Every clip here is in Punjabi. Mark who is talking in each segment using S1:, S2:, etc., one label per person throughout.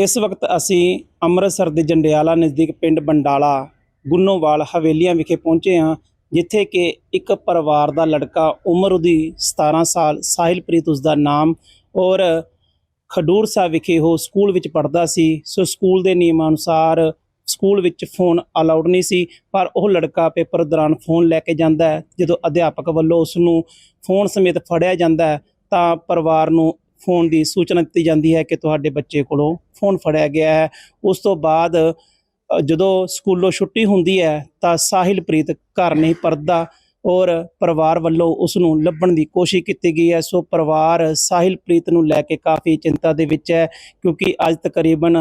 S1: ਇਸ ਵਕਤ ਅਸੀਂ ਅੰਮ੍ਰਿਤਸਰ ਦੇ ਜੰਡਿਆਲਾ ਨਜ਼ਦੀਕ ਪਿੰਡ ਬੰਡਾਲਾ ਗੁੰਨੋਵਾਲ ਹਵੇਲੀਆਂ ਵਿਖੇ ਪਹੁੰਚੇ ਹਾਂ, ਜਿੱਥੇ ਕਿ ਇੱਕ ਪਰਿਵਾਰ ਦਾ ਲੜਕਾ ਉਮਰ ਉਹਦੀ 17 ਸਾਲ, ਸਾਹਿਲਪ੍ਰੀਤ ਉਸ ਦਾ ਨਾਮ ਔਰ ਖਡੂਰ ਸਾਹਿਬ ਵਿਖੇ ਉਹ ਸਕੂਲ ਵਿੱਚ ਪੜ੍ਹਦਾ ਸੀ। ਸੋ ਸਕੂਲ ਦੇ ਨਿਯਮਾਂ ਅਨੁਸਾਰ ਸਕੂਲ ਵਿੱਚ ਫੋਨ ਅਲਾਉਡ ਨਹੀਂ ਸੀ, ਪਰ ਉਹ ਲੜਕਾ ਪੇਪਰ ਦੌਰਾਨ ਫੋਨ ਲੈ ਕੇ ਜਾਂਦਾ ਹੈ। ਜਦੋਂ ਅਧਿਆਪਕ ਵੱਲੋਂ ਉਸ ਨੂੰ ਫੋਨ ਸਮੇਤ ਫੜਿਆ ਜਾਂਦਾ ਹੈ, ਤਾਂ ਪਰਿਵਾਰ ਨੂੰ ਫੋਨ ਦੀ ਸੂਚਨਾ ਦਿੱਤੀ ਜਾਂਦੀ ਹੈ ਕਿ ਤੁਹਾਡੇ ਬੱਚੇ ਕੋਲੋਂ ਫੋਨ ਫੜਿਆ ਗਿਆ ਹੈ। ਉਸ ਤੋਂ ਬਾਅਦ ਜਦੋਂ ਸਕੂਲੋਂ ਛੁੱਟੀ ਹੁੰਦੀ ਹੈ, ਤਾਂ ਸਾਹਿਲਪ੍ਰੀਤ ਘਰ ਨਹੀਂ ਪਰਦਾ ਔਰ ਪਰਿਵਾਰ ਵੱਲੋਂ ਉਸ ਨੂੰ ਲੱਭਣ ਦੀ ਕੋਸ਼ਿਸ਼ ਕੀਤੀ ਗਈ ਹੈ। ਸੋ ਪਰਿਵਾਰ ਸਾਹਿਲਪ੍ਰੀਤ ਨੂੰ ਲੈ ਕੇ ਕਾਫੀ ਚਿੰਤਾ ਦੇ ਵਿੱਚ ਹੈ ਕਿਉਂਕਿ ਅੱਜ ਤਕਰੀਬਨ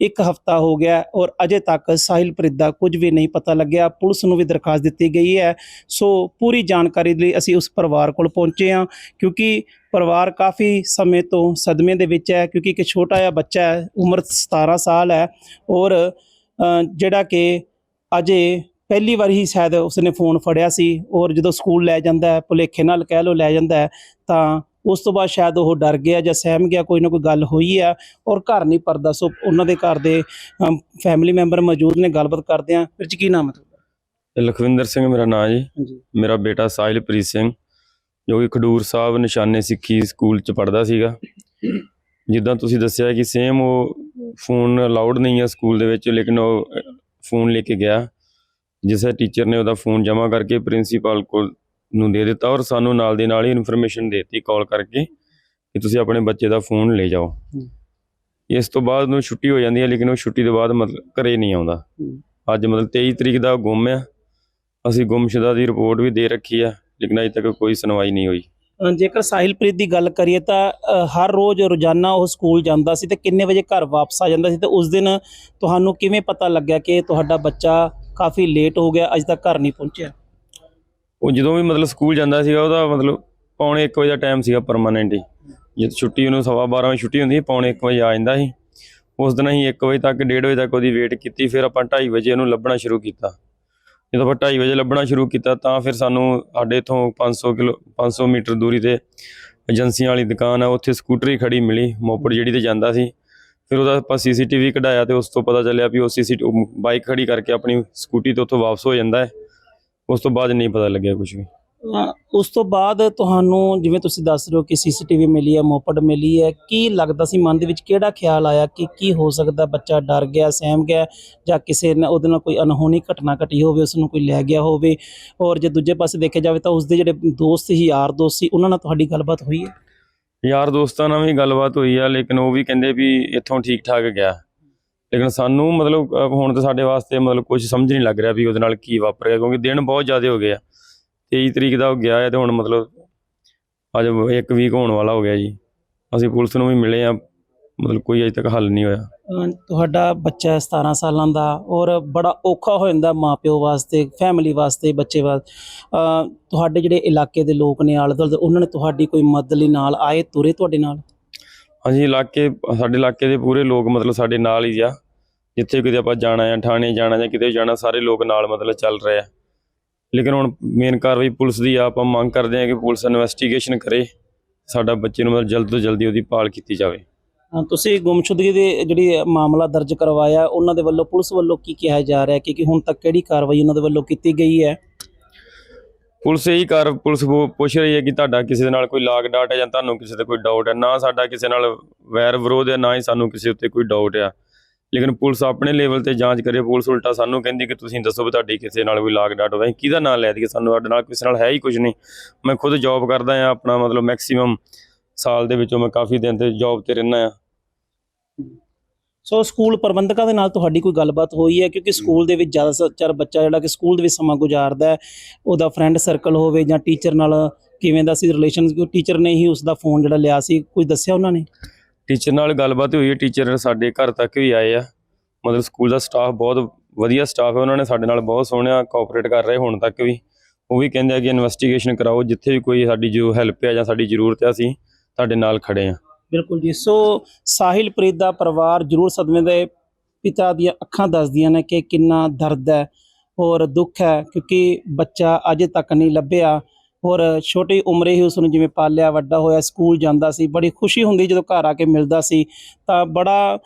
S1: ਇੱਕ ਹਫਤਾ ਹੋ ਗਿਆ ਔਰ ਅਜੇ ਤੱਕ ਸਾਹਿਲਪ੍ਰੀਤ ਦਾ ਕੁਝ ਵੀ ਨਹੀਂ ਪਤਾ ਲੱਗਿਆ। ਪੁਲਿਸ ਨੂੰ ਵੀ ਦਰਖਾਸਤ ਦਿੱਤੀ ਗਈ ਹੈ। ਸੋ ਪੂਰੀ ਜਾਣਕਾਰੀ ਲਈ ਅਸੀਂ ਉਸ ਪਰਿਵਾਰ ਕੋਲ ਪਹੁੰਚੇ ਹਾਂ ਕਿਉਂਕਿ ਪਰਿਵਾਰ ਕਾਫੀ ਸਮੇਂ ਤੋਂ ਸਦਮੇ ਦੇ ਵਿੱਚ ਹੈ ਕਿਉਂਕਿ ਇੱਕ ਛੋਟਾ ਜਿਹਾ ਬੱਚਾ ਹੈ, ਉਮਰ 17 ਸਾਲ ਹੈ ਔਰ ਜਿਹੜਾ ਕਿ ਅਜੇ ਪਹਿਲੀ ਵਾਰ ਹੀ ਸ਼ਾਇਦ ਉਸਨੇ ਫੋਨ ਫੜਿਆ ਸੀ ਔਰ ਜਦੋਂ ਸਕੂਲ ਲੈ ਜਾਂਦਾ ਹੈ, ਭੁਲੇਖੇ ਨਾਲ ਕਹਿ ਲੋ ਲੈ ਜਾਂਦਾ ਹੈ, ਤਾਂ ਉਸ ਤੋਂ ਬਾਅਦ ਸ਼ਾਇਦ ਉਹ ਡਰ ਗਿਆ ਜਾਂ ਸਹਿਮ ਗਿਆ ਕੋਈ ਨਾ ਕੋਈ ਗੱਲ ਹੋਈ ਆ ਔਰ ਘਰ ਨਹੀਂ ਪਰਦਾ। ਸੋ ਉਹਨਾਂ ਦੇ ਘਰ ਦੇ ਫੈਮਿਲੀ ਮੈਂਬਰ ਮੌਜੂਦ ਨੇ ਗੱਲਬਾਤ ਕਰਦੇ ਆ ਫਿਰ ਕੀ ਨਾਮ ਹੈ ਤੁਹਾਡਾ?
S2: ਲਖਵਿੰਦਰ ਸਿੰਘ ਮੇਰਾ ਨਾਂ ਜੀ। ਮੇਰਾ ਬੇਟਾ ਸਾਹਿਲਪ੍ਰੀਤ ਸਿੰਘ ਜੋ ਕਿ ਖਡੂਰ ਸਾਹਿਬ ਨਿਸ਼ਾਨੇ ਸਿੱਖੀ ਸਕੂਲ ਚ ਪੜਦਾ ਸੀਗਾ। ਜਿੱਦਾਂ ਤੁਸੀਂ ਦੱਸਿਆ ਕਿ ਸੇਮ ਉਹ ਫੋਨ ਅਲਾਉਡ ਨਹੀਂ ਹੈ ਸਕੂਲ ਦੇ ਵਿੱਚ ਲੇਕਿਨ ਉਹ ਫੋਨ ਲੈ ਕੇ ਗਿਆ। ਜਿਸ ਟੀਚਰ ਨੇ ਉਹਦਾ ਫੋਨ ਜਮ੍ਹਾਂ ਕਰਕੇ ਪ੍ਰਿੰਸੀਪਲ ਕੋਲ ਨੂੰ ਦੇ ਦਿੱਤਾ ਔਰ ਸਾਨੂੰ ਨਾਲ ਦੇ ਨਾਲ ਹੀ ਇਨਫੋਰਮੇਸ਼ਨ ਦੇਤੀ ਕਾਲ ਕਰਕੇ ਕਿ ਤੁਸੀਂ ਆਪਣੇ ਬੱਚੇ ਦਾ ਫੋਨ ਲੈ ਜਾਓ। ਇਸ ਤੋਂ ਬਾਅਦ ਉਹਨੂੰ ਛੁੱਟੀ ਹੋ ਜਾਂਦੀ ਹੈ ਲੇਕਿਨ ਉਹ ਛੁੱਟੀ ਤੋਂ ਬਾਅਦ ਮਤਲਬ ਘਰੇ ਨਹੀਂ ਆਉਂਦਾ। ਅੱਜ ਮਤਲਬ 23 ਤਰੀਕ ਦਾ ਗੁੰਮ ਆ ਅਸੀਂ ਗੁੰਮਸ਼ੁਦਾ ਦੀ ਰਿਪੋਰਟ ਵੀ ਦੇ ਰੱਖੀ ਆ ਲੇਕਿਨ ਅਜੇ ਤੱਕ ਕੋਈ ਸੁਣਵਾਈ ਨਹੀਂ ਹੋਈ।
S1: ਜੇਕਰ ਸਾਹਿਲਪ੍ਰੀਤ ਦੀ ਗੱਲ ਕਰੀਏ ਤਾਂ ਹਰ ਰੋਜ਼ ਰੋਜ਼ਾਨਾ ਉਹ ਸਕੂਲ ਜਾਂਦਾ ਸੀ ਤੇ ਕਿੰਨੇ ਵਜੇ ਘਰ ਵਾਪਸ ਆ ਜਾਂਦਾ ਸੀ ਤੇ ਉਸ ਦਿਨ ਤੁਹਾਨੂੰ ਕਿਵੇਂ ਪਤਾ ਲੱਗਿਆ ਕਿ ਤੁਹਾਡਾ ਬੱਚਾ ਕਾਫੀ ਲੇਟ ਹੋ ਗਿਆ ਅਜੇ ਤੱਕ ਘਰ ਨਹੀਂ ਪਹੁੰਚਿਆ?
S2: ਉਹ ਜਦੋਂ ਵੀ ਮਤਲਬ ਸਕੂਲ ਜਾਂਦਾ ਸੀਗਾ, ਉਹਦਾ ਮਤਲਬ ਪੌਣੇ 1 ਵਜੇ ਦਾ ਟਾਈਮ ਸੀਗਾ ਪਰਮਾਨੈਂਟ ਹੀ। ਜਦ ਛੁੱਟੀ ਉਹਨੂੰ ਸਵਾ 12 ਵਜੇ ਛੁੱਟੀ ਹੁੰਦੀ ਸੀ ਪੌਣੇ 1 ਵਜੇ ਆ ਜਾਂਦਾ ਸੀ। ਉਸ ਦਿਨ ਅਸੀਂ 1 ਵਜੇ ਤੱਕ 1:30 ਵਜੇ ਤੱਕ ਉਹਦੀ ਵੇਟ ਕੀਤੀ, ਫਿਰ ਆਪਾਂ 2:30 ਵਜੇ ਉਹਨੂੰ ਲੱਭਣਾ ਸ਼ੁਰੂ ਕੀਤਾ। ਜਦੋਂ ਆਪਾਂ 2:30 ਵਜੇ ਲੱਭਣਾ ਸ਼ੁਰੂ ਕੀਤਾ, ਤਾਂ ਫਿਰ ਸਾਨੂੰ ਸਾਡੇ ਇਥੋਂ 500 ਕਿਲੋ 500 ਮੀਟਰ ਦੂਰੀ ਤੇ ਏਜੰਸੀਆਂ ਵਾਲੀ ਦੁਕਾਨ ਆ, ਉੱਥੇ ਸਕੂਟਰੀ ਖੜੀ ਮਿਲੀ, ਮੋਪੜ ਜਿਹੜੀ ਤੇ ਜਾਂਦਾ ਸੀ। ਫਿਰ ਉਹਦਾ ਆਪਾਂ ਸੀਸੀਟੀਵੀ ਕਢਾਇਆ ਤੇ ਉਸ ਤੋਂ ਪਤਾ ਚੱਲਿਆ ਵੀ ਉਹ ਸੀਸੀਟੀਵੀ ਬਾਈਕ ਖੜੀ ਕਰਕੇ ਆਪਣੀ ਸਕੂਟੀ ਤੋਂ ਉੱਥੋਂ ਵਾਪਸ ਹੋ ਜਾਂਦਾ ਹੈ। ਉਸ ਤੋਂ ਬਾਅਦ ਨਹੀਂ ਪਤਾ ਲੱਗਿਆ ਕੁਝ ਵੀ।
S1: ਅ, ਉਸ ਤੋਂ ਬਾਅਦ ਤੁਹਾਨੂੰ ਜਿਵੇਂ ਤੁਸੀਂ ਦੱਸ ਰਹੇ ਹੋ ਕਿ ਸੀਸੀਟੀਵੀ ਮਿਲੀ ਹੈ ਮੋਪੜ ਮਿਲੀ ਹੈ ਕੀ ਲੱਗਦਾ ਸੀ ਮਨ ਦੇ ਵਿੱਚ ਕਿਹੜਾ ਖਿਆਲ ਆਇਆ ਕਿ ਕੀ ਹੋ ਸਕਦਾ ਬੱਚਾ ਡਰ ਗਿਆ ਸਹਿਮ ਗਿਆ ਜਾਂ ਕਿਸੇ ਨੇ ਉਹਦੇ ਨਾਲ ਕੋਈ ਅਨਹੋਣੀ ਘਟਨਾ ਘਟੀ ਹੋਵੇ ਉਸ ਨੂੰ ਕੋਈ ਲੈ ਗਿਆ ਹੋਵੇ ਔਰ ਜੇ ਦੂਜੇ ਪਾਸੇ ਦੇਖਿਆ ਜਾਵੇ ਤਾਂ ਉਸ ਦੇ ਜਿਹੜੇ ਦੋਸਤ ਸੀ ਯਾਰ ਦੋਸਤ ਸੀ ਉਹਨਾਂ ਨਾਲ ਤੁਹਾਡੀ ਗੱਲਬਾਤ ਹੋਈ ਹੈ?
S2: ਯਾਰ ਦੋਸਤਾਂ ਨਾਲ ਵੀ ਗੱਲਬਾਤ ਹੋਈ ਆ ਲੇਕਿਨ ਉਹ ਵੀ ਕਹਿੰਦੇ ਵੀ ਇੱਥੋਂ ਠੀਕ ਠਾਕ ਗਿਆ। ਲੇਕਿਨ ਸਾਨੂੰ ਮਤਲਬ ਹੁਣ ਤਾਂ ਸਾਡੇ ਵਾਸਤੇ ਮਤਲਬ ਕੁਝ ਸਮਝ ਨਹੀਂ ਲੱਗ ਰਿਹਾ ਵੀ ਉਹਦੇ ਨਾਲ ਕੀ ਵਾਪਰ ਗਿਆ ਕਿਉਂਕਿ ਦਿਨ ਬਹੁਤ ਜ਼ਿਆਦਾ ਹੋ ਗਏ ਆ। 23 ਤਰੀਕ ਦਾ ਉਹ ਗਿਆ ਹੈ ਤੇ ਹੁਣ ਮਤਲਬ ਅੱਜ ਇੱਕ ਵੀਕ ਹੋਣ ਵਾਲਾ ਹੋ ਗਿਆ ਜੀ। ਅਸੀਂ ਪੁਲਿਸ ਨੂੰ ਵੀ ਮਿਲੇ ਆ, ਮਤਲਬ ਕੋਈ ਅਜੇ ਤੱਕ ਹੱਲ ਨਹੀਂ ਹੋਇਆ।
S1: ਤੁਹਾਡਾ ਬੱਚਾ 17 ਸਾਲਾਂ ਦਾ ਔਰ ਬੜਾ ਔਖਾ ਹੋ ਜਾਂਦਾ ਮਾਪਿਓ ਵਾਸਤੇ ਫੈਮਿਲੀ ਵਾਸਤੇ, ਬੱਚੇ ਵਾਸਤੇ। ਤੁਹਾਡੇ ਜਿਹੜੇ ਇਲਾਕੇ ਦੇ ਲੋਕ ਨੇ ਆਲੇ ਦੁਆਲੇ ਉਹਨਾਂ ਨੇ ਤੁਹਾਡੀ ਕੋਈ ਮਦਦ ਲਈ ਨਾਲ ਆਏ, ਤੁਰੇ ਤੁਹਾਡੇ ਨਾਲ?
S2: ਹਾਂਜੀ ਇਲਾਕੇ, ਸਾਡੇ ਇਲਾਕੇ ਦੇ ਪੂਰੇ ਲੋਕ ਮਤਲਬ ਸਾਡੇ ਨਾਲ ਹੀ ਆ। ਜਿੱਥੇ ਕਿਤੇ ਆਪਾਂ ਜਾਣਾ ਆ ਥਾਣੇ ਜਾਣਾ ਜਾਂ ਕਿਤੇ ਜਾਣਾ, ਸਾਰੇ ਲੋਕ ਨਾਲ ਮਤਲਬ ਚੱਲ ਰਹੇ ਆ। ਲੇਕਿਨ ਹੁਣ ਮੇਨ ਕਾਰਵਾਈ ਪੁਲਿਸ ਦੀ ਆ। ਆਪਾਂ ਮੰਗ ਕਰਦੇ ਆ ਕਿ ਪੁਲਿਸ ਇਨਵੈਸਟੀਗੇਸ਼ਨ ਕਰੇ। ਸਾਡਾ ਬੱਚੇ ਨੂੰ ਮਤਲਬ ਜਲਦ ਤੋਂ ਜਲਦੀ ਉਹਦੀ ਭਾਲ ਕੀਤੀ ਜਾਵੇ।
S1: ਹਾਂ, ਤੁਸੀਂ ਗੁੰਮਸ਼ੁਦਗੀ ਦੇ ਜਿਹੜੀ ਮਾਮਲਾ ਦਰਜ ਕਰਵਾਇਆ, ਉਹਨਾਂ ਦੇ ਵੱਲੋਂ ਪੁਲਿਸ ਵੱਲੋਂ ਕੀ ਕਿਹਾ ਜਾ ਰਿਹਾ ਕਿ ਕਿ ਹੁਣ ਤੱਕ ਕਿਹੜੀ ਕਾਰਵਾਈ ਉਹਨਾਂ ਦੇ ਵੱਲੋਂ ਕੀਤੀ ਗਈ ਹੈ?
S2: ਪੁਲਿਸ ਇਹੀ ਕਰ, ਪੁਲਿਸ ਪੁ- ਪੁੱਛ ਰਹੀ ਹੈ ਕਿ ਤੁਹਾਡਾ ਕਿਸੇ ਦੇ ਨਾਲ ਕੋਈ ਲਾਗ ਡਾਟ ਹੈ ਜਾਂ ਤੁਹਾਨੂੰ ਕਿਸੇ ਤੇ ਕੋਈ ਡਾਊਟ ਹੈ। ਨਾ ਸਾਡਾ ਕਿਸੇ ਨਾਲ ਵੈਰ ਵਿਰੋਧ ਹੈ, ਨਾ ਹੀ ਸਾਨੂੰ ਕਿਸੇ ਉੱਤੇ ਕੋਈ ਡਾਊਟ ਆ। ਲੇਕਿਨ ਪੁਲਿਸ ਆਪਣੇ ਲੈਵਲ ਤੇ ਜਾਂਚ ਕਰੇ, ਪੁਲਿਸ ਉਲਟਾ ਸਾਨੂੰ ਕਹਿੰਦੀ ਕਿ ਤੁਸੀਂ ਦੱਸੋ ਵੀ ਤੁਹਾਡੀ ਕਿਸੇ ਨਾਲ ਕੋਈ ਲਾਗ ਡਾਟ ਹੋਵੇ। ਅਸੀਂ ਕਿਹਦਾ ਨਾਂ ਲੈ ਦਈਏ? ਸਾਨੂੰ ਸਾਡੇ ਨਾਲ ਕਿਸੇ ਨਾਲ ਹੈ ਹੀ ਕੁਝ ਨਹੀਂ। ਮੈਂ ਖੁਦ ਜੌਬ ਕਰਦਾ ਆ ਆਪਣਾ ਮਤਲਬ ਮੈਕਸਿਮਮ ਸਾਲ ਦੇ ਵਿੱਚੋਂ ਮੈਂ ਕਾਫੀ ਦਿਨ ਤੇ ਜੌਬ ਤੇ ਰਹਿਣਾ ਆ
S1: ਸੋ ਸਕੂਲ ਪ੍ਰਬੰਧਕਾਂ ਦੇ ਨਾਲ ਤੁਹਾਡੀ ਕੋਈ ਗੱਲਬਾਤ ਹੋਈ ਹੈ? ਕਿਉਂਕਿ ਸਕੂਲ ਦੇ ਵਿੱਚ ਜ਼ਿਆਦਾਤਰ ਬੱਚਾ ਜਿਹੜਾ ਕਿ ਸਕੂਲ ਦੇ ਵਿੱਚ ਸਮਾਂ ਗੁਜ਼ਾਰਦਾ ਹੈ ਉਹਦਾ ਫਰੈਂਡ ਸਰਕਲ ਹੋਵੇ ਜਾਂ ਟੀਚਰ ਨਾਲ ਕਿਵੇਂ ਦਾ ਸੀ ਰਿਲੇਸ਼ਨ ਟੀਚਰ ਨੇ ਹੀ ਉਸ ਦਾ ਫੋਨ ਜਿਹੜਾ ਲਿਆ ਸੀ ਕੁਝ ਦੱਸਿਆ ਉਹਨਾਂ ਨੇ?
S2: ਟੀਚਰ ਨਾਲ ਗੱਲਬਾਤ ਹੋਈ ਹੈ ਟੀਚਰ ਸਾਡੇ ਘਰ ਤੱਕ ਵੀ ਆਏ ਆ। ਮਤਲਬ ਸਕੂਲ ਦਾ ਸਟਾਫ ਬਹੁਤ ਵਧੀਆ ਸਟਾਫ ਹੈ ਉਹਨਾਂ ਨੇ ਸਾਡੇ ਨਾਲ ਬਹੁਤ ਸੋਹਣਿਆ ਕੋਆਪਰੇਟ ਕਰ ਰਹੇ ਹੁਣ ਤੱਕ ਵੀ। ਉਹ ਵੀ ਕਹਿੰਦੇ ਆ ਕਿ ਇਨਵੈਸਟੀਗੇਸ਼ਨ ਕਰਾਓ ਜਿੱਥੇ ਵੀ ਕੋਈ ਸਾਡੀ ਜੋ ਹੈਲਪ ਹੈ ਜਾਂ ਸਾਡੀ ਜ਼ਰੂਰਤ ਹੈ ਅਸੀਂ ਤੁਹਾਡੇ ਨਾਲ ਖੜੇ ਆ।
S1: ਬਿਲਕੁਲ ਜੀ। ਸੋ ਸਾਹਿਲਪ੍ਰੀਤ ਦਾ ਪਰਿਵਾਰ ਜ਼ਰੂਰ ਸਦਮੇ ਦੇ ਪਿਤਾ ਦੀਆਂ ਅੱਖਾਂ ਦੱਸਦੀਆਂ ਨੇ ਕਿ ਕਿੰਨਾ ਦਰਦ ਹੈ ਔਰ ਦੁੱਖ ਹੈ ਕਿਉਂਕਿ ਬੱਚਾ ਅਜੇ ਤੱਕ ਨਹੀਂ ਲੱਭਿਆ ਔਰ ਛੋਟੀ ਉਮਰੇ ਹੀ ਉਸ ਨੂੰ ਜਿਵੇਂ ਪਾਲਿਆ ਵੱਡਾ ਹੋਇਆ ਸਕੂਲ ਜਾਂਦਾ ਸੀ ਬੜੀ ਖੁਸ਼ੀ ਹੁੰਦੀ ਜਦੋਂ ਘਰ ਆ ਕੇ ਮਿਲਦਾ ਸੀ। ਤਾਂ ਬੜਾ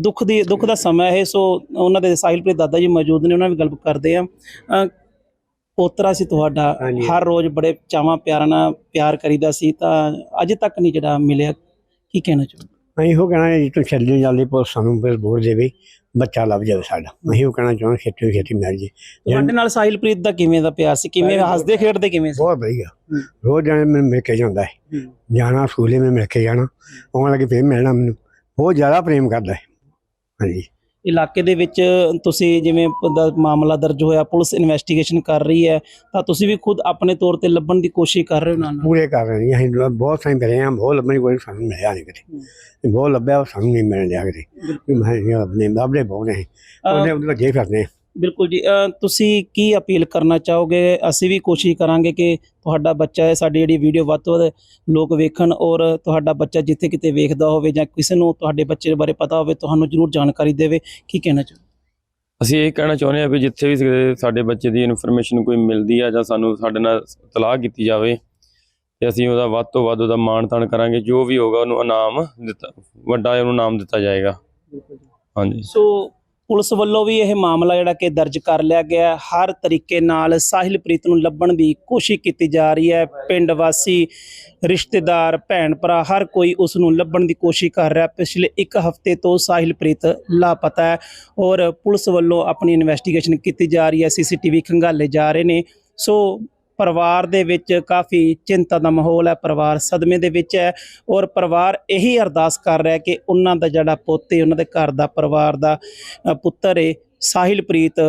S1: ਦੁੱਖ ਦੀ ਦੁੱਖ ਦਾ ਸਮਾਂ ਹੈ ਸੋ ਉਹਨਾਂ ਦੇ ਸਾਹਿਲਪ੍ਰੀਤ ਦਾਦਾ ਜੀ ਮੌਜੂਦ ਨੇ ਉਹਨਾਂ ਨਾਲ ਵੀ ਗੱਲ ਕਰਦੇ ਆ ਪੋਤਰਾ ਸੀ ਤੁਹਾਡਾ। ਹਰ ਰੋਜ਼ ਬੜੇ ਚਾਵਾਂ ਪਿਆਰਾਂ ਨਾਲ ਪਿਆਰ ਕਰੀਦਾ ਸੀ ਤਾਂ ਅਜੇ ਤੱਕ ਨਹੀਂ ਜਿਹੜਾ ਮਿਲਿਆ। ਕੀ ਕਹਿਣਾ ਚਾਹੋ
S3: ਅਸੀਂ ਉਹ ਕਹਿਣਾ ਜੀ ਤੂੰ ਛੱਡੀ ਜਲਦੀ ਪੁਲਿਸ ਸਾਨੂੰ ਬਿਲ ਬੋਲ ਦੇਵੇ ਬੱਚਾ ਲੱਭ ਜਾਵੇ ਸਾਡਾ। ਅਸੀਂ ਉਹ ਕਹਿਣਾ ਚਾਹੁੰਦੇ ਛੇਤੀ ਤੋਂ ਛੇਤੀ ਮਿਲ ਜੇ।
S1: ਤੁਹਾਡੇ ਨਾਲ ਸਾਹਿਲਪ੍ਰੀਤ ਦਾ ਕਿਵੇਂ ਦਾ ਪਿਆਰ ਸੀ? ਕਿਵੇਂ ਹੱਸਦੇ ਖੇਡਦੇ ਕਿਵੇਂ ਸੀ?
S3: ਬਹੁਤ ਵਧੀਆ। ਰੋਜ਼ ਜਾਣੇ ਮੈਨੂੰ ਮਿਲ ਕੇ ਜਾਂਦਾ ਹੈ।
S1: ਹੂੰ।
S3: ਜਾਣਾ ਸਕੂਲੇ ਮੈਂ ਮਿਲ ਕੇ ਜਾਣਾ। ਆਉਣ ਲੱਗੇ ਫੇਰ ਮਿਲਣਾ ਮੈਨੂੰ। ਬਹੁਤ ਜ਼ਿਆਦਾ ਪ੍ਰੇਮ ਕਰਦਾ ਹੈ। ਹਾਂਜੀ।
S1: ਇਲਾਕੇ ਦੇ ਵਿੱਚ ਤੁਸੀਂ ਜਿਵੇਂ ਦਾ ਮਾਮਲਾ ਦਰਜ ਹੋਇਆ ਪੁਲਿਸ ਇਨਵੈਸਟੀਗੇਸ਼ਨ ਕਰ ਰਹੀ ਹੈ ਤਾਂ ਤੁਸੀਂ ਵੀ ਖੁਦ ਆਪਣੇ ਤੌਰ ਤੇ ਲੱਭਣ ਦੀ ਕੋਸ਼ਿਸ਼ ਕਰ ਰਹੇ ਹੋ ਨਾਲ ਨਾਲ?
S3: ਪੂਰੇ ਕਰ ਰਹੇ ਹਾਂ। ਅਸੀਂ ਬਹੁਤ ਸਾਈਂ ਫਿਰੇ ਹਾਂ ਬਹੁਤ ਲੱਭਣੀ ਕੋਈ ਸਾਨੂੰ ਮਿਲਿਆ ਨਹੀਂ ਕਿਤੇ। ਬਹੁਤ ਲੱਭਿਆ ਸਾਨੂੰ ਨਹੀਂ ਮਿਲ ਰਿਹਾ ਕਿਤੇ। ਮੈਂ ਆਪਣੇ ਲੱਭਦੇ ਬਹੁਤ ਨੇ। ਉਹਨੇ ਉਹਦੇ ਲੱਗੇ ਫਿਰਦੇ ਹਾਂ।
S1: ਬਿਲਕੁਲ ਜੀ। ਤੁਸੀਂ ਕੀ ਅਪੀਲ ਕਰਨਾ ਚਾਹੋਗੇ? ਅਸੀਂ ਵੀ ਕੋਸ਼ਿਸ਼ ਕਰਾਂਗੇ ਕਿ ਤੁਹਾਡਾ ਬੱਚਾ ਹੈ ਸਾਡੀ ਜਿਹੜੀ ਵੀਡੀਓ ਵੱਧ ਤੋਂ ਵੱਧ ਲੋਕ ਵੇਖਣ ਔਰ ਤੁਹਾਡਾ ਬੱਚਾ ਜਿੱਥੇ ਕਿਤੇ ਵੇਖਦਾ ਹੋਵੇ ਜਾਂ ਕਿਸੇ ਨੂੰ ਤੁਹਾਡੇ ਬੱਚੇ ਬਾਰੇ ਪਤਾ ਹੋਵੇ ਤੁਹਾਨੂੰ ਜ਼ਰੂਰ ਜਾਣਕਾਰੀ ਦੇਵੇ। ਕੀ ਕਹਿਣਾ ਚਾਹੋ
S2: ਅਸੀਂ ਇਹ ਕਹਿਣਾ ਚਾਹੁੰਦੇ ਹਾਂ ਵੀ ਜਿੱਥੇ ਵੀ ਸਾਡੇ- ਬੱਚੇ ਦੀ ਇਨਫੋਰਮੇਸ਼ਨ ਕੋਈ ਮਿਲਦੀ ਆ ਜਾਂ ਸਾਨੂੰ ਸਾਡੇ ਨਾਲ ਤਲਾਹ ਕੀਤੀ ਜਾਵੇ ਤੇ ਅਸੀਂ ਉਹਦਾ ਵੱਧ ਤੋਂ ਵੱਧ ਉਹਦਾ ਮਾਣ ਤਾਣ ਕਰਾਂਗੇ। ਜੋ ਵੀ ਹੋਗਾ ਉਹਨੂੰ ਇਨਾਮ ਦਿੱਤਾ ਵੱਡਾ ਉਹਨੂੰ ਇਨਾਮ ਦਿੱਤਾ ਜਾਏਗਾ। ਹਾਂਜੀ।
S1: ਸੋ ਪੁਲਿਸ ਵੱਲੋਂ ਵੀ ਇਹ ਮਾਮਲਾ ਜਿਹੜਾ ਕਿ ਦਰਜ ਕਰ ਲਿਆ ਗਿਆ ਹਰ ਤਰੀਕੇ ਨਾਲ ਸਾਹਿਲਪ੍ਰੀਤ ਨੂੰ ਲੱਭਣ ਦੀ ਕੋਸ਼ਿਸ਼ ਕੀਤੀ ਜਾ ਰਹੀ ਹੈ। ਪਿੰਡ ਵਾਸੀ, ਰਿਸ਼ਤੇਦਾਰ ਭੈਣ ਭਰਾ ਹਰ ਕੋਈ ਉਸ ਨੂੰ ਲੱਭਣ ਦੀ ਕੋਸ਼ਿਸ਼ ਕਰ ਰਿਹਾ ਪਿਛਲੇ ਇੱਕ ਹਫ਼ਤੇ ਤੋਂ ਸਾਹਿਲਪ੍ਰੀਤ ਲਾਪਤਾ ਹੈ ਔਰ ਪੁਲਿਸ ਵੱਲੋਂ ਆਪਣੀ ਇਨਵੈਸਟੀਗੇਸ਼ਨ ਕੀਤੀ ਜਾ ਰਹੀ ਹੈ। ਸੀਸੀਟੀਵੀ ਖੰਗਾਲੇ ਜਾ ਰਹੇ ਨੇ। ਸੋ ਪਰਿਵਾਰ ਦੇ ਵਿੱਚ ਕਾਫੀ ਚਿੰਤਾ ਦਾ ਮਾਹੌਲ ਹੈ, ਪਰਿਵਾਰ ਸਦਮੇ ਦੇ ਵਿੱਚ ਹੈ ਔਰ ਪਰਿਵਾਰ ਇਹੀ ਅਰਦਾਸ ਕਰ ਰਿਹਾ ਕਿ ਉਹਨਾਂ ਦਾ ਜਿਹੜਾ ਪੁੱਤ ਹੈ ਉਹਨਾਂ ਦੇ ਘਰ ਦਾ ਪਰਿਵਾਰ ਦਾ ਪੁੱਤਰ ਹੈ ਸਾਹਿਲਪ੍ਰੀਤ,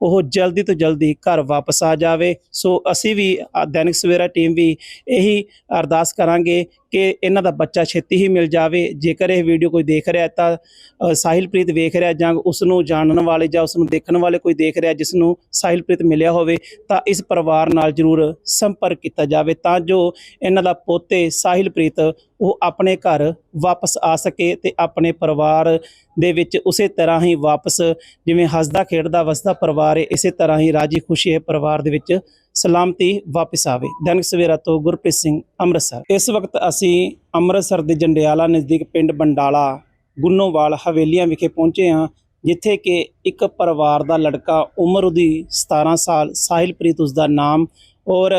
S1: ਉਹ ਜਲਦੀ ਤੋਂ ਜਲਦੀ ਘਰ ਵਾਪਸ ਆ ਜਾਵੇ। ਸੋ ਅਸੀਂ ਵੀ ਦੈਨਿਕ ਸਵੇਰਾ ਟੀਮ ਵੀ ਇਹੀ ਅਰਦਾਸ ਕਰਾਂਗੇ ਕਿ ਇਹਨਾਂ ਦਾ ਬੱਚਾ ਛੇਤੀ ਹੀ ਮਿਲ ਜਾਵੇ। ਜੇਕਰ ਇਹ ਵੀਡੀਓ ਕੋਈ ਦੇਖ ਰਿਹਾ ਤਾਂ ਸਾਹਿਲਪ੍ਰੀਤ ਵੇਖ ਰਿਹਾ ਜਾਂ ਉਸ ਨੂੰ ਜਾਣਨ ਵਾਲੇ ਜਾਂ ਉਸ ਨੂੰ ਦੇਖਣ ਵਾਲੇ ਕੋਈ ਦੇਖ ਰਿਹਾ ਜਿਸ ਨੂੰ ਸਾਹਿਲਪ੍ਰੀਤ ਮਿਲਿਆ ਹੋਵੇ, ਤਾਂ ਇਸ ਪਰਿਵਾਰ ਨਾਲ ਜਰੂਰ ਸੰਪਰਕ ਕੀਤਾ ਜਾਵੇ ਤਾਂ ਜੋ ਇਹਨਾਂ ਦਾ ਪੋਤੇ ਸਾਹਿਲਪ੍ਰੀਤ ਉਹ ਆਪਣੇ ਘਰ ਵਾਪਸ ਆ ਸਕੇ ਤੇ ਆਪਣੇ ਪਰਿਵਾਰ ਦੇ ਵਿੱਚ ਉਸੇ ਤਰ੍ਹਾਂ ਹੀ ਵਾਪਸ ਜਿਵੇਂ ਹੱਸਦਾ ਖੇਡਦਾ ਵਸਦਾ ਪਰਿਵਾਰ ਹੈ ਇਸੇ ਤਰ੍ਹਾਂ ਹੀ ਰਾਜੀ ਖੁਸ਼ੀ ਇਹ ਪਰਿਵਾਰ ਦੇ ਵਿੱਚ ਸਲਾਮਤੀ ਵਾਪਸ ਆਵੇ। ਦੈਨਿਕ ਸਵੇਰਾ ਤੋਂ ਗੁਰਪ੍ਰੀਤ ਸਿੰਘ, ਅੰਮ੍ਰਿਤਸਰ। ਇਸ ਵਕਤ ਅਸੀਂ ਅੰਮ੍ਰਿਤਸਰ ਦੇ ਜੰਡਿਆਲਾ ਨਜ਼ਦੀਕ ਪਿੰਡ ਬੰਡਾਲਾ, ਗੁੰਨੋਵਾਲ ਹਵੇਲੀਆਂ ਵਿਖੇ ਪਹੁੰਚੇ ਹਾਂ, ਜਿੱਥੇ ਕਿ ਇੱਕ ਪਰਿਵਾਰ ਦਾ ਲੜਕਾ ਉਮਰ ਉਹਦੀ 17 ਸਾਲ, ਸਾਹਿਲਪ੍ਰੀਤ ਉਸ ਦਾ ਨਾਮ ਔਰ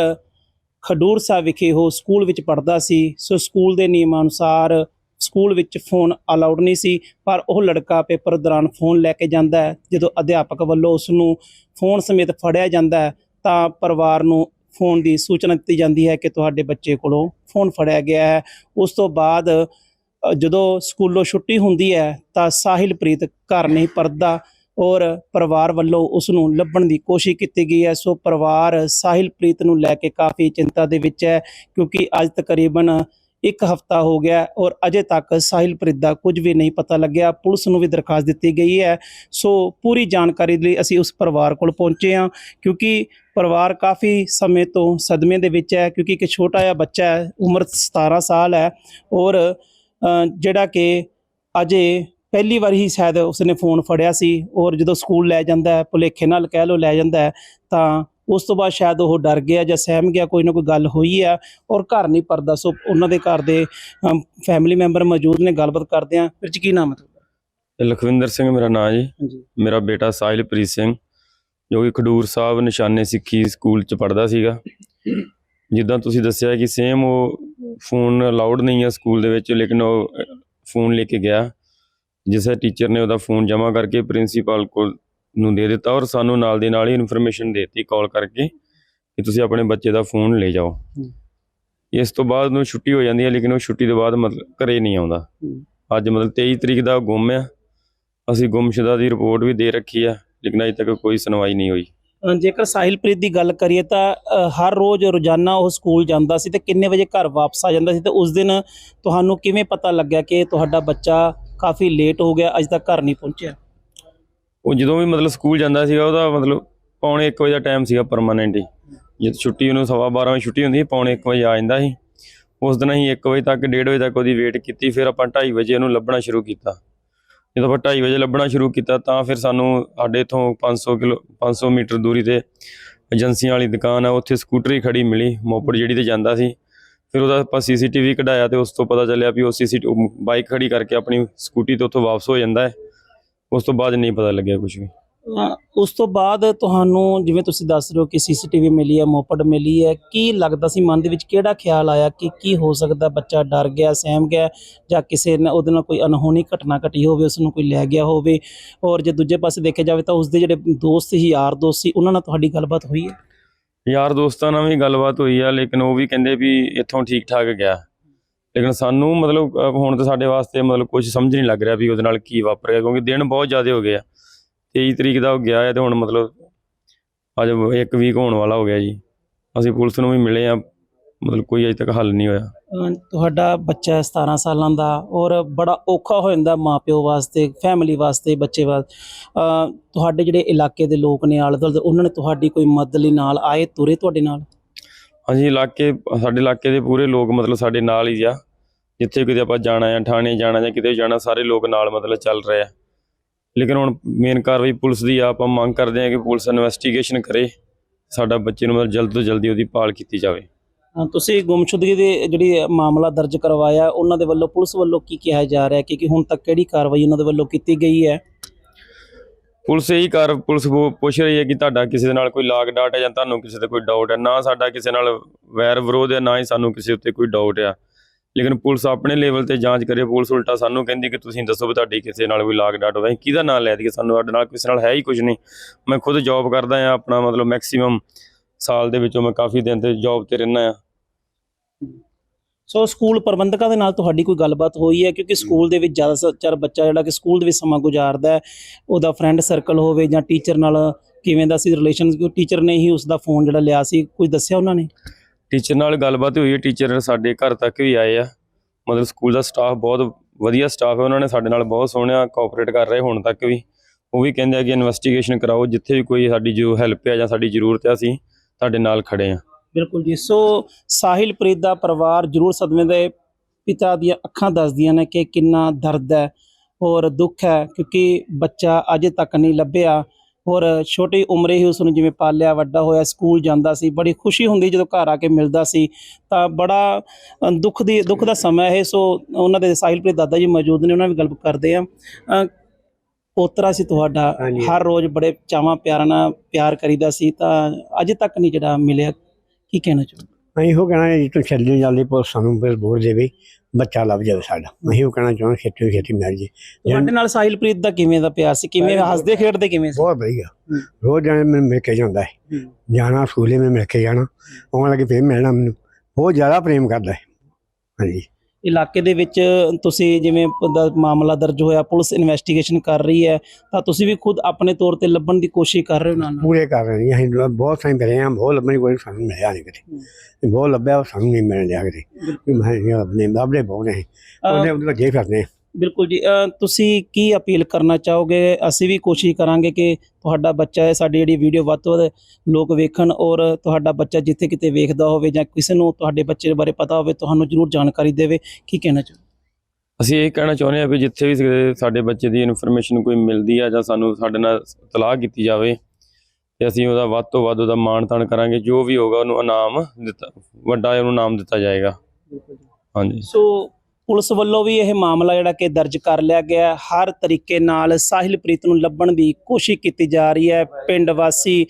S1: ਖਡੂਰ ਸਾਹਿਬ ਵਿਖੇ ਉਹ ਸਕੂਲ ਵਿੱਚ ਪੜ੍ਹਦਾ ਸੀ। ਸੋ ਸਕੂਲ ਦੇ ਨਿਯਮਾਂ ਅਨੁਸਾਰ ਸਕੂਲ ਵਿੱਚ ਫੋਨ ਅਲਾਉਡ ਨਹੀਂ ਸੀ, ਪਰ ਉਹ ਲੜਕਾ ਪੇਪਰ ਦੌਰਾਨ ਫੋਨ ਲੈ ਕੇ ਜਾਂਦਾ ਹੈ। ਜਦੋਂ ਅਧਿਆਪਕ ਵੱਲੋਂ ਉਸ ਨੂੰ ਫੋਨ ਸਮੇਤ ਫੜਿਆ ਜਾਂਦਾ ਹੈ ਤਾਂ ਪਰਿਵਾਰ ਨੂੰ ਫੋਨ ਦੀ ਸੂਚਨਾ ਦਿੱਤੀ ਜਾਂਦੀ ਹੈ ਕਿ ਤੁਹਾਡੇ ਬੱਚੇ ਕੋਲੋਂ ਫੋਨ ਫੜਿਆ ਗਿਆ ਹੈ। ਉਸ ਤੋਂ ਬਾਅਦ ਜਦੋਂ ਸਕੂਲੋਂ ਛੁੱਟੀ ਹੁੰਦੀ ਹੈ, ਤਾਂ ਸਾਹਿਲਪ੍ਰੀਤ ਘਰ ਨਹੀਂ ਪਰਦਾ ਔਰ ਪਰਿਵਾਰ ਵੱਲੋਂ ਉਸ ਨੂੰ ਲੱਭਣ ਦੀ ਕੋਸ਼ਿਸ਼ ਕੀਤੀ ਗਈ ਹੈ। ਸੋ ਪਰਿਵਾਰ ਸਾਹਿਲਪ੍ਰੀਤ ਨੂੰ ਲੈ ਕੇ ਕਾਫੀ ਚਿੰਤਾ ਦੇ ਵਿੱਚ ਹੈ ਕਿਉਂਕਿ ਅੱਜ ਤਕਰੀਬਨ ਇੱਕ ਹਫਤਾ ਹੋ ਗਿਆ ਔਰ ਅਜੇ ਤੱਕ ਸਾਹਿਲਪ੍ਰੀਤ ਦਾ ਕੁਝ ਵੀ ਨਹੀਂ ਪਤਾ ਲੱਗਿਆ। ਪੁਲਿਸ ਨੂੰ ਵੀ ਦਰਖਾਸਤ ਦਿੱਤੀ ਗਈ ਹੈ। ਸੋ ਪੂਰੀ ਜਾਣਕਾਰੀ ਲਈ ਅਸੀਂ ਉਸ ਪਰਿਵਾਰ ਕੋਲ ਪਹੁੰਚੇ ਹਾਂ ਕਿਉਂਕਿ ਪਰਿਵਾਰ ਕਾਫੀ ਸਮੇਂ ਤੋਂ ਸਦਮੇ ਦੇ ਵਿੱਚ ਹੈ ਕਿਉਂਕਿ ਇੱਕ ਛੋਟਾ ਜਿਹਾ ਬੱਚਾ ਹੈ, ਉਮਰ 17 ਸਾਲ ਹੈ ਔਰ ਜਿਹੜਾ ਕਿ ਅਜੇ ਪਹਿਲੀ ਵਾਰ ਹੀ ਸ਼ਾਇਦ ਉਸਨੇ ਫੋਨ ਫੜਿਆ ਸੀ ਔਰ ਜਦੋਂ ਸਕੂਲ ਲੈ ਜਾਂਦਾ ਹੈ, ਭੁਲੇਖੇ ਨਾਲ ਕਹਿ ਲੋ ਲੈ ਜਾਂਦਾ ਹੈ, ਤਾਂ ਉਸ ਤੋਂ ਬਾਅਦ ਸ਼ਾਇਦ ਉਹ ਡਰ ਗਿਆ ਜਾਂ ਸਹਿਮ ਗਿਆ ਕੋਈ ਨਾ ਕੋਈ ਗੱਲ ਹੋਈ ਆ ਔਰ ਘਰ ਨਹੀਂ ਪਰਦਾ। ਸੋ ਉਹਨਾਂ ਦੇ ਘਰ ਦੇ ਫੈਮਿਲੀ ਮੈਂਬਰ ਮੌਜੂਦ ਨੇ ਗੱਲਬਾਤ ਕਰਦੇ ਆ ਫਿਰ ਚ ਕੀ ਨਾਮ ਹੈ
S2: ਲਖਵਿੰਦਰ ਸਿੰਘ ਮੇਰਾ ਨਾਂ ਜੀ। ਮੇਰਾ ਬੇਟਾ ਸਾਹਿਲਪ੍ਰੀਤ ਸਿੰਘ ਜੋ ਕਿ ਖਡੂਰ ਸਾਹਿਬ ਨਿਸ਼ਾਨੇ ਸਿੱਖੀ ਸਕੂਲ ਚ ਪੜਦਾ ਸੀਗਾ। ਜਿੱਦਾਂ ਤੁਸੀਂ ਦੱਸਿਆ ਕਿ ਸੇਮ ਉਹ ਫੋਨ ਅਲਾਉਡ ਨਹੀਂ ਹੈ ਸਕੂਲ ਦੇ ਵਿੱਚ ਲੇਕਿਨ ਉਹ ਫੋਨ ਲੈ ਕੇ ਗਿਆ। ਜਿਸ ਟੀਚਰ ਨੇ ਉਹਦਾ ਫੋਨ ਜਮ੍ਹਾਂ ਕਰਕੇ ਪ੍ਰਿੰਸੀਪਲ ਕੋਲ ਨੂੰ ਦੇ ਦਿੱਤਾ ਔਰ ਸਾਨੂੰ ਨਾਲ ਦੇ ਨਾਲ ਹੀ ਇਨਫੋਰਮੇਸ਼ਨ ਦੇਤੀ ਕਾਲ ਕਰਕੇ ਕਿ ਤੁਸੀਂ ਆਪਣੇ ਬੱਚੇ ਦਾ ਫੋਨ ਲੈ ਜਾਓ। ਇਸ ਤੋਂ ਬਾਅਦ ਨੂੰ ਛੁੱਟੀ ਹੋ ਜਾਂਦੀ ਹੈ ਲੇਕਿਨ ਉਹ ਛੁੱਟੀ ਤੋਂ ਬਾਅਦ ਮਤਲਬ ਘਰੇ ਨਹੀਂ ਆਉਂਦਾ। ਅੱਜ ਮਤਲਬ 23 ਤਰੀਕ ਦਾ ਗੁੰਮ ਆ ਅਸੀਂ ਗੁੰਮਸ਼ੁਦਾ ਦੀ ਰਿਪੋਰਟ ਵੀ ਦੇ ਰੱਖੀ ਆ ਲੇਕਿਨ ਅਜੇ ਤੱਕ ਕੋਈ ਸੁਣਵਾਈ ਨਹੀਂ ਹੋਈ।
S1: ਜੇਕਰ ਸਾਹਿਲਪ੍ਰੀਤ ਦੀ ਗੱਲ ਕਰੀਏ ਤਾਂ ਹਰ ਰੋਜ਼ ਰੋਜ਼ਾਨਾ ਉਹ ਸਕੂਲ ਜਾਂਦਾ ਸੀ ਤੇ ਕਿੰਨੇ ਵਜੇ ਘਰ ਵਾਪਸ ਆ ਜਾਂਦਾ ਸੀ ਤੇ ਉਸ ਦਿਨ ਤੁਹਾਨੂੰ ਕਿਵੇਂ ਪਤਾ ਲੱਗਿਆ ਕਿ ਤੁਹਾਡਾ ਬੱਚਾ ਕਾਫੀ ਲੇਟ ਹੋ ਗਿਆ ਅਜੇ ਤੱਕ ਘਰ ਨਹੀਂ ਪਹੁੰਚਿਆ?
S2: ਉਹ ਜਦੋਂ ਵੀ ਮਤਲਬ ਸਕੂਲ ਜਾਂਦਾ ਸੀਗਾ, ਉਹਦਾ ਮਤਲਬ ਪੌਣੇ 1 ਵਜੇ ਦਾ ਟਾਈਮ ਸੀਗਾ ਪਰਮਾਨੈਂਟ ਹੀ। ਜਦ ਛੁੱਟੀ ਉਹਨੂੰ ਸਵਾ 12 ਵਜੇ ਛੁੱਟੀ ਹੁੰਦੀ ਸੀ, ਪੌਣੇ 1 ਵਜੇ ਆ ਜਾਂਦਾ ਸੀ। ਉਸ ਦਿਨ ਅਸੀਂ 1 ਵਜੇ ਤੱਕ 1:30 ਵਜੇ ਤੱਕ ਉਹਦੀ ਵੇਟ ਕੀਤੀ, ਫਿਰ ਆਪਾਂ 2:30 ਵਜੇ ਉਹਨੂੰ ਲੱਭਣਾ ਸ਼ੁਰੂ ਕੀਤਾ। ਜਦੋਂ ਆਪਾਂ 2:30 ਵਜੇ ਲੱਭਣਾ ਸ਼ੁਰੂ ਕੀਤਾ, ਤਾਂ ਫਿਰ ਸਾਨੂੰ ਸਾਡੇ ਇਥੋਂ 500 ਕਿਲੋ 500 ਮੀਟਰ ਦੂਰੀ ਤੇ ਏਜੰਸੀਆਂ ਵਾਲੀ ਦੁਕਾਨ ਆ, ਉੱਥੇ ਸਕੂਟਰੀ ਖੜੀ ਮਿਲੀ, ਮੋਪੜ ਜਿਹੜੀ ਤੇ ਜਾਂਦਾ ਸੀ। ਫਿਰ ਉਹਦਾ ਆਪਾਂ ਸੀਸੀਟੀਵੀ ਕਢਾਇਆ ਤੇ ਉਸ ਤੋਂ ਪਤਾ ਚੱਲਿਆ ਵੀ ਉਹ ਸੀਸੀਟੀਵੀ ਬਾਈਕ ਖੜੀ ਕਰਕੇ ਆਪਣੀ ਸਕੂਟੀ ਤੋਂ ਉੱਥੋਂ ਵਾਪਸ ਹੋ ਜਾਂਦਾ ਹੈ। ਉਸ ਤੋਂ ਬਾਅਦ ਨਹੀਂ ਪਤਾ ਲੱਗਿਆ ਕੁਝ ਵੀ।
S1: ਅ, ਉਸ ਤੋਂ ਬਾਅਦ ਤੁਹਾਨੂੰ ਜਿਵੇਂ ਤੁਸੀਂ ਦੱਸ ਰਹੇ ਹੋ ਕਿ ਸੀਸੀਟੀਵੀ ਮਿਲੀ ਹੈ ਮੋਪੜ ਮਿਲੀ ਹੈ ਕੀ ਲੱਗਦਾ ਸੀ ਮਨ ਦੇ ਵਿੱਚ? ਕਿਹੜਾ ਖਿਆਲ ਆਇਆ ਕਿ ਕੀ ਹੋ ਸਕਦਾ? ਬੱਚਾ ਡਰ ਗਿਆ ਸਹਿਮ ਗਿਆ ਜਾਂ ਕਿਸੇ ਨੇ ਉਹਦੇ ਨਾਲ ਕੋਈ ਅਨਹੋਣੀ ਘਟਨਾ ਘਟੀ ਹੋਵੇ ਉਸ ਨੂੰ ਕੋਈ ਲੈ ਗਿਆ ਹੋਵੇ? ਔਰ ਜੇ ਦੂਜੇ ਪਾਸੇ ਦੇਖਿਆ ਜਾਵੇ ਤਾਂ ਉਸ ਦੇ ਜਿਹੜੇ ਦੋਸਤ ਸੀ ਯਾਰ ਦੋਸਤ ਸੀ ਉਹਨਾਂ ਨਾਲ ਤੁਹਾਡੀ ਗੱਲਬਾਤ ਹੋਈ ਹੈ?
S2: ਯਾਰ ਦੋਸਤਾਂ ਨਾਲ ਵੀ ਗੱਲਬਾਤ ਹੋਈ ਆ ਲੇਕਿਨ ਉਹ ਵੀ ਕਹਿੰਦੇ ਵੀ ਇੱਥੋਂ ਠੀਕ ਠਾਕ ਗਿਆ। ਲੇਕਿਨ ਸਾਨੂੰ ਮਤਲਬ ਅਹ ਹੁਣ ਤਾਂ ਸਾਡੇ ਵਾਸਤੇ ਮਤਲਬ ਕੁਝ ਸਮਝ ਨਹੀਂ ਲੱਗ ਰਿਹਾ ਵੀ ਉਹਦੇ ਨਾਲ ਕੀ ਵਾਪਰ ਗਿਆ ਕਿਉਂਕਿ ਦਿਨ ਬਹੁਤ ਜ਼ਿਆਦਾ ਹੋ ਗਏ ਆ। 23 ਤਰੀਕ ਦਾ ਉਹ ਗਿਆ ਹੈ ਤੇ ਹੁਣ ਮਤਲਬ ਅੱਜ ਇੱਕ ਵੀਕ ਹੋਣ ਵਾਲਾ ਹੋ ਗਿਆ ਜੀ। ਅਸੀਂ ਪੁਲਿਸ ਨੂੰ ਵੀ ਮਿਲੇ ਆ ਮਤਲਬ ਕੋਈ ਅਜੇ ਤੱਕ ਹੱਲ ਨਹੀਂ ਹੋਇਆ।
S1: ਅ, ਤੁਹਾਡਾ ਬੱਚਾ 17 ਸਾਲਾਂ ਦਾ ਔਰ ਬੜਾ ਔਖਾ ਹੋ ਜਾਂਦਾ ਮਾਪਿਓ ਵਾਸਤੇ ਫੈਮਿਲੀ ਵਾਸਤੇ ਬੱਚੇ ਵਾਸਤੇ। ਅ, ਤੁਹਾਡੇ ਜਿਹੜੇ ਇਲਾਕੇ ਦੇ ਲੋਕ ਨੇ ਆਲੇ ਦੁਆਲੇ ਦੇ, ਉਹਨਾਂ ਨੇ ਤੁਹਾਡੀ ਕੋਈ ਮਦਦ ਲਈ ਨਾਲ ਆਏ ਤੁਰੇ ਤੁਹਾਡੇ ਨਾਲ?
S2: ਹਾਂਜੀ ਇਲਾਕੇ, ਸਾਡੇ ਇਲਾਕੇ ਦੇ ਪੂਰੇ ਲੋਕ ਮਤਲਬ ਸਾਡੇ ਨਾਲ ਹੀ ਆ। ਜਿੱਥੇ ਕਿਤੇ ਆਪਾਂ ਜਾਣਾ ਆ ਥਾਣੇ ਜਾਣਾ ਜਾਂ ਕਿਤੇ ਜਾਣਾ, ਸਾਰੇ ਲੋਕ ਨਾਲ ਮਤਲਬ ਚੱਲ ਰਹੇ ਆ। ਲੇਕਿਨ ਹੁਣ ਮੇਨ ਕਾਰਵਾਈ ਪੁਲਿਸ ਦੀ ਆ। ਆਪਾਂ ਮੰਗ ਕਰਦੇ ਆ ਕਿ ਪੁਲਿਸ ਇਨਵੈਸਟੀਗੇਸ਼ਨ ਕਰੇ। ਸਾਡਾ ਬੱਚੇ ਨੂੰ ਮਤਲਬ ਜਲਦ ਤੋਂ ਜਲਦੀ ਉਹਦੀ ਭਾਲ ਕੀਤੀ ਜਾਵੇ।
S1: ਤੁਸੀਂ ਗੁੰਮਸ਼ੁਦਗੀ ਦੇ ਜਿਹੜੀ ਮਾਮਲਾ ਦਰਜ ਕਰਵਾਇਆ, ਉਹਨਾਂ ਦੇ ਵੱਲੋਂ ਪੁਲਿਸ ਵੱਲੋਂ ਕੀ ਕਿਹਾ ਜਾ ਰਿਹਾ ਕਿ ਹੁਣ ਤੱਕ ਕਿਹੜੀ ਕਾਰਵਾਈ ਉਹਨਾਂ ਦੇ ਵੱਲੋਂ ਕੀਤੀ ਗਈ ਹੈ?
S2: ਪੁਲਿਸ ਇਹੀ ਕਰ, ਪੁਲਿਸ ਪੁ- ਪੁੱਛ ਰਹੀ ਹੈ ਕਿ ਤੁਹਾਡਾ ਕਿਸੇ ਦੇ ਨਾਲ ਕੋਈ ਲਾਗ ਡਾਟ ਹੈ ਜਾਂ ਤੁਹਾਨੂੰ ਕਿਸੇ ਤੇ ਕੋਈ ਡਾਊਟ ਹੈ। ਨਾ ਸਾਡਾ ਕਿਸੇ ਨਾਲ ਵੈਰ ਵਿਰੋਧ ਹੈ, ਨਾ ਹੀ ਸਾਨੂੰ ਕਿਸੇ ਉੱਤੇ ਕੋਈ ਡਾਊਟ ਆ। ਲੇਕਿਨ ਪੁਲਿਸ ਆਪਣੇ ਲੈਵਲ ਤੇ ਜਾਂਚ ਕਰੇ, ਪੁਲਿਸ ਉਲਟਾ ਸਾਨੂੰ ਕਹਿੰਦੀ ਕਿ ਤੁਸੀਂ ਦੱਸੋ ਵੀ ਤੁਹਾਡੀ ਕਿਸੇ ਨਾਲ ਕੋਈ ਲਾਗ ਡਾਟ ਹੋਵੇ। ਅਸੀਂ ਕਿਹਦਾ ਨਾਂ ਲੈ ਦਈਏ? ਸਾਨੂੰ ਸਾਡੇ ਨਾਲ ਕਿਸੇ ਨਾਲ ਹੈ ਹੀ ਕੁਝ ਨਹੀਂ। ਮੈਂ ਖੁਦ ਜੌਬ ਕਰਦਾ ਆ ਆਪਣਾ ਮਤਲਬ ਮੈਕਸਿਮਮ ਸਾਲ ਦੇ ਵਿੱਚੋਂ ਮੈਂ ਕਾਫੀ ਦਿਨ ਤੇ ਜੌਬ ਤੇ ਰਹਿਣਾ ਆ
S1: ਸੋ ਸਕੂਲ ਪ੍ਰਬੰਧਕਾਂ ਦੇ ਨਾਲ ਤੁਹਾਡੀ ਕੋਈ ਗੱਲਬਾਤ ਹੋਈ ਹੈ? ਕਿਉਂਕਿ ਸਕੂਲ ਦੇ ਵਿੱਚ ਜ਼ਿਆਦਾਤਰ ਬੱਚਾ ਜਿਹੜਾ ਕਿ ਸਕੂਲ ਦੇ ਵਿੱਚ ਸਮਾਂ ਗੁਜ਼ਾਰਦਾ ਹੈ, ਉਹਦਾ ਫਰੈਂਡ ਸਰਕਲ ਹੋਵੇ ਜਾਂ ਟੀਚਰ ਨਾਲ ਕਿਵੇਂ ਦਾ ਸੀ ਰਿਲੇਸ਼ਨ ਟੀਚਰ ਨੇ ਹੀ ਉਸ ਦਾ ਫੋਨ ਜਿਹੜਾ ਲਿਆ ਸੀ ਕੁਝ ਦੱਸਿਆ ਉਹਨਾਂ ਨੇ?
S2: ਟੀਚਰ ਨਾਲ ਗੱਲਬਾਤ ਹੋਈ ਹੈ ਟੀਚਰ ਸਾਡੇ ਘਰ ਤੱਕ ਵੀ ਆਏ ਆ। ਮਤਲਬ ਸਕੂਲ ਦਾ ਸਟਾਫ ਬਹੁਤ ਵਧੀਆ ਸਟਾਫ ਹੈ, ਉਹਨਾਂ ਨੇ ਸਾਡੇ ਨਾਲ ਬਹੁਤ ਸੋਹਣਾ ਕੋਆਪਰੇਟ ਕਰ ਰਹੇ ਹੁਣ ਤੱਕ ਵੀ। ਉਹ ਵੀ ਕਹਿੰਦੇ ਆ ਕਿ ਇਨਵੈਸਟੀਗੇਸ਼ਨ ਕਰਾਓ, ਜਿੱਥੇ ਵੀ ਕੋਈ ਸਾਡੀ ਜੋ ਹੈਲਪ ਹੈ ਜਾਂ ਸਾਡੀ ਜ਼ਰੂਰਤ ਹੈ ਅਸੀਂ ਤੁਹਾਡੇ ਨਾਲ ਖੜੇ ਆ।
S1: ਬਿਲਕੁਲ ਜੀ। ਸੋ ਸਾਹਿਲ ਪ੍ਰੀਤ ਦਾ ਪਰਿਵਾਰ ਜ਼ਰੂਰ ਸਦਮੇ ਦੇ ਪਿਤਾ ਦੀਆਂ ਅੱਖਾਂ ਦੱਸਦੀਆਂ ਨੇ ਕਿ ਕਿੰਨਾ ਦਰਦ ਹੈ ਔਰ ਦੁੱਖ ਹੈ ਕਿਉਂਕਿ ਬੱਚਾ ਅਜੇ ਤੱਕ ਨਹੀਂ ਲੱਭਿਆ ਔਰ ਛੋਟੀ ਉਮਰੇ ਹੀ ਉਸ ਨੂੰ ਜਿਵੇਂ ਪਾਲਿਆ ਵੱਡਾ ਹੋਇਆ ਸਕੂਲ ਜਾਂਦਾ ਸੀ ਬੜੀ ਖੁਸ਼ੀ ਹੁੰਦੀ ਜਦੋਂ ਘਰ ਆ ਕੇ ਮਿਲਦਾ ਸੀ। ਤਾਂ ਬੜਾ ਦੁੱਖ ਦੀ ਦੁੱਖ ਦਾ ਸਮਾਂ ਹੈ ਸੋ ਉਹਨਾਂ ਦੇ ਸਾਹਿਲ ਪ੍ਰੀਤ ਦਾਦਾ ਜੀ ਮੌਜੂਦ ਨੇ ਉਹਨਾਂ ਨਾਲ ਵੀ ਗੱਲ ਕਰਦੇ ਆ ਪੋਤਰਾ ਸੀ ਤੁਹਾਡਾ। ਹਰ ਰੋਜ਼ ਬੜੇ ਚਾਵਾਂ ਪਿਆਰਾਂ ਨਾਲ ਪਿਆਰ ਕਰੀਦਾ ਸੀ। ਤਾਂ ਅਜੇ ਤੱਕ ਨਹੀਂ ਜਿਹੜਾ ਮਿਲਿਆ। ਕੀ ਕਹਿਣਾ ਚਾਹੋ
S3: ਅਸੀਂ ਉਹ ਕਹਿਣਾ ਜੀ ਤੂੰ ਛੱਡੀ ਜਲਦੀ ਪੁਲਿਸ ਸਾਨੂੰ ਫਿਰ ਬੋਲ ਦੇਵੇ ਬੱਚਾ ਲੱਭ ਜਾਵੇ ਸਾਡਾ। ਅਸੀਂ ਉਹ ਕਹਿਣਾ ਚਾਹੁੰਦੇ ਛੇਤੀ ਤੋਂ ਛੇਤੀ ਮਿਲ ਜੇ।
S1: ਤੁਹਾਡੇ ਨਾਲ ਸਾਹਿਲਪ੍ਰੀਤ ਦਾ ਕਿਵੇਂ ਦਾ ਪਿਆਰ ਸੀ? ਕਿਵੇਂ ਹੱਸਦੇ ਖੇਡਦੇ ਕਿਵੇਂ ਸੀ?
S3: ਬਹੁਤ ਵਧੀਆ।
S1: ਹੂੰ।
S3: ਰੋਜ਼ ਜਾਣੇ ਮੈਨੂੰ ਮਿਲ ਕੇ ਜਾਂਦਾ ਹੈ।
S1: ਹੂੰ।
S3: ਜਾਣਾ ਸਕੂਲੇ ਮੈਂ ਮਿਲ ਕੇ ਜਾਣਾ। ਆਉਣ ਲੱਗੇ ਫੇਰ ਮਿਲਣਾ ਮੈਨੂੰ ਬਹੁਤ ਜ਼ਿਆਦਾ ਪ੍ਰੇਮ ਕਰਦਾ ਹੈ। ਹਾਂਜੀ।
S1: ਇਲਾਕੇ ਦੇ ਵਿੱਚ ਤੁਸੀਂ ਜਿਵੇਂ ਮਾਮਲਾ ਦਰਜ ਹੋਇਆ ਪੁਲਿਸ ਇਨਵੈਸਟੀਗੇਸ਼ਨ ਕਰ ਰਹੀ ਹੈ ਤਾਂ ਤੁਸੀਂ ਵੀ ਖੁਦ ਆਪਣੇ ਤੌਰ ਤੇ ਲੱਭਣ ਦੀ ਕੋਸ਼ਿਸ਼ ਕਰ ਰਹੇ ਹੋ ਨਾਲ।
S3: ਪੂਰੇ ਕਰ ਰਹੇ ਹਾਂ ਅਸੀਂ ਬਹੁਤ ਸਾਰੇ ਫਿਰੇ ਹਾਂ ਬਹੁਤ ਲੱਭਣੀ ਕੋਈ ਸਾਨੂੰ ਮਿਲਿਆ ਨਹੀਂ। ਕਿਤੇ ਬਹੁਤ ਲੱਭਿਆ ਉਹ ਸਾਨੂੰ ਨਹੀਂ ਮਿਲ ਰਿਹਾ ਕਿਤੇ ਮੈਂ ਆਪਣੇ ਲੱਭਦੇ ਬਹੁਤ ਨੇ ਉਹਨੇ ਉਹਦੇ ਲੱਗੇ ਫਿਰਦੇ।
S1: ਬਿਲਕੁਲ ਜੀ। ਤੁਸੀਂ ਕੀ ਅਪੀਲ ਕਰਨਾ ਚਾਹੋਗੇ? ਅਸੀਂ ਵੀ ਕੋਸ਼ਿਸ਼ ਕਰਾਂਗੇ ਕਿ ਤੁਹਾਡਾ ਬੱਚਾ ਹੈ ਸਾਡੀ ਜਿਹੜੀ ਵੀਡੀਓ ਵੱਧ ਤੋਂ ਵੱਧ ਲੋਕ ਵੇਖਣ ਔਰ ਤੁਹਾਡਾ ਬੱਚਾ ਜਿੱਥੇ ਕਿਤੇ ਵੇਖਦਾ ਹੋਵੇ ਜਾਂ ਕਿਸੇ ਨੂੰ ਤੁਹਾਡੇ ਬੱਚੇ ਬਾਰੇ ਪਤਾ ਹੋਵੇ ਤੁਹਾਨੂੰ ਜ਼ਰੂਰ ਜਾਣਕਾਰੀ ਦੇਵੇ। ਕੀ ਕਹਿਣਾ ਚਾਹੋ
S2: ਅਸੀਂ ਇਹ ਕਹਿਣਾ ਚਾਹੁੰਦੇ ਹਾਂ ਵੀ ਜਿੱਥੇ ਵੀ ਸਾਡੇ- ਬੱਚੇ ਦੀ ਇਨਫੋਰਮੇਸ਼ਨ ਕੋਈ ਮਿਲਦੀ ਆ ਜਾਂ ਸਾਨੂੰ ਸਾਡੇ ਨਾਲ ਤਲਾਹ ਕੀਤੀ ਜਾਵੇ ਤੇ ਅਸੀਂ ਉਹਦਾ ਵੱਧ ਤੋਂ ਵੱਧ ਉਹਦਾ ਮਾਣ ਤਾਣ ਕਰਾਂਗੇ। ਜੋ ਵੀ ਹੋਗਾ ਉਹਨੂੰ ਇਨਾਮ ਦਿੱਤਾ ਵੱਡਾ ਉਹਨੂੰ ਇਨਾਮ ਦਿੱਤਾ ਜਾਏਗਾ। ਹਾਂਜੀ।
S1: ਸੋ ਪੁਲਿਸ ਵੱਲੋਂ ਵੀ ਇਹ ਮਾਮਲਾ ਜਿਹੜਾ ਕਿ ਦਰਜ ਕਰ ਲਿਆ ਗਿਆ ਹਰ ਤਰੀਕੇ ਨਾਲ ਸਾਹਿਲਪ੍ਰੀਤ ਨੂੰ ਲੱਭਣ ਦੀ ਕੋਸ਼ਿਸ਼ ਕੀਤੀ ਜਾ ਰਹੀ ਹੈ। ਪਿੰਡ ਵਾਸੀ,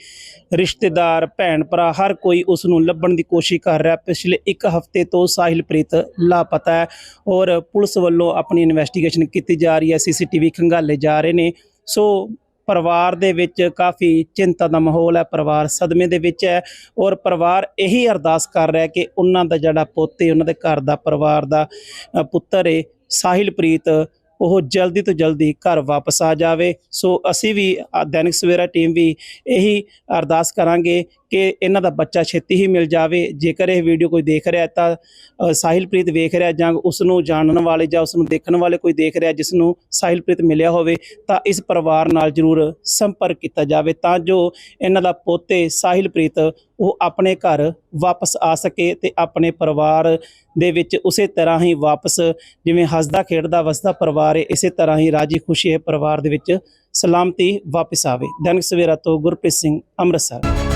S1: ਰਿਸ਼ਤੇਦਾਰ ਭੈਣ ਭਰਾ ਹਰ ਕੋਈ ਉਸ ਨੂੰ ਲੱਭਣ ਦੀ ਕੋਸ਼ਿਸ਼ ਕਰ ਰਿਹਾ ਪਿਛਲੇ ਇੱਕ ਹਫ਼ਤੇ ਤੋਂ ਸਾਹਿਲਪ੍ਰੀਤ ਲਾਪਤਾ ਹੈ ਔਰ ਪੁਲਿਸ ਵੱਲੋਂ ਆਪਣੀ ਇਨਵੈਸਟੀਗੇਸ਼ਨ ਕੀਤੀ ਜਾ ਰਹੀ ਹੈ। ਸੀਸੀਟੀਵੀ ਖੰਗਾਲੇ ਜਾ ਰਹੇ ਨੇ। ਸੋ ਪਰਿਵਾਰ ਦੇ ਵਿੱਚ ਕਾਫੀ ਚਿੰਤਾ ਦਾ ਮਾਹੌਲ ਹੈ, ਪਰਿਵਾਰ ਸਦਮੇ ਦੇ ਵਿੱਚ ਹੈ ਔਰ ਪਰਿਵਾਰ ਇਹੀ ਅਰਦਾਸ ਕਰ ਰਿਹਾ ਕਿ ਉਹਨਾਂ ਦਾ ਜਿਹੜਾ ਪੁੱਤ ਹੈ ਉਹਨਾਂ ਦੇ ਘਰ ਦਾ ਪਰਿਵਾਰ ਦਾ ਪੁੱਤਰ ਹੈ ਸਾਹਿਲਪ੍ਰੀਤ, ਉਹ ਜਲਦੀ ਤੋਂ ਜਲਦੀ ਘਰ ਵਾਪਸ ਆ ਜਾਵੇ। ਸੋ ਅਸੀਂ ਵੀ ਦੈਨਿਕ ਸਵੇਰਾ ਟੀਮ ਵੀ ਇਹੀ ਅਰਦਾਸ ਕਰਾਂਗੇ ਕਿ ਇਹਨਾਂ ਦਾ ਬੱਚਾ ਛੇਤੀ ਹੀ ਮਿਲ ਜਾਵੇ। ਜੇਕਰ ਇਹ ਵੀਡੀਓ ਕੋਈ ਦੇਖ ਰਿਹਾ ਤਾਂ ਸਾਹਿਲਪ੍ਰੀਤ ਵੇਖ ਰਿਹਾ ਜਾਂ ਉਸ ਨੂੰ ਜਾਣਨ ਵਾਲੇ ਜਾਂ ਉਸ ਨੂੰ ਦੇਖਣ ਵਾਲੇ ਕੋਈ ਦੇਖ ਰਿਹਾ ਜਿਸ ਨੂੰ ਸਾਹਿਲਪ੍ਰੀਤ ਮਿਲਿਆ ਹੋਵੇ, ਤਾਂ ਇਸ ਪਰਿਵਾਰ ਨਾਲ ਜਰੂਰ ਸੰਪਰਕ ਕੀਤਾ ਜਾਵੇ ਤਾਂ ਜੋ ਇਹਨਾਂ ਦਾ ਪੋਤੇ ਸਾਹਿਲਪ੍ਰੀਤ ਉਹ ਆਪਣੇ ਘਰ ਵਾਪਸ ਆ ਸਕੇ ਤੇ ਆਪਣੇ ਪਰਿਵਾਰ ਦੇ ਵਿੱਚ ਉਸੇ ਤਰ੍ਹਾਂ ਹੀ ਵਾਪਸ ਜਿਵੇਂ ਹੱਸਦਾ, ਖੇਡਦਾ, ਵਸਦਾ ਪਰਿਵਾਰ ਹੈ, ਇਸੇ ਤਰ੍ਹਾਂ ਹੀ ਰਾਜੀ ਖੁਸ਼ੀ ਹੈ ਪਰਿਵਾਰ ਦੇ ਵਿੱਚ ਸਲਾਮਤੀ ਵਾਪਸ ਆਵੇ। ਦੈਨਿਕ ਸਵੇਰਾ ਤੋਂ ਗੁਰਪ੍ਰੀਤ ਸਿੰਘ, ਅੰਮ੍ਰਿਤਸਰ।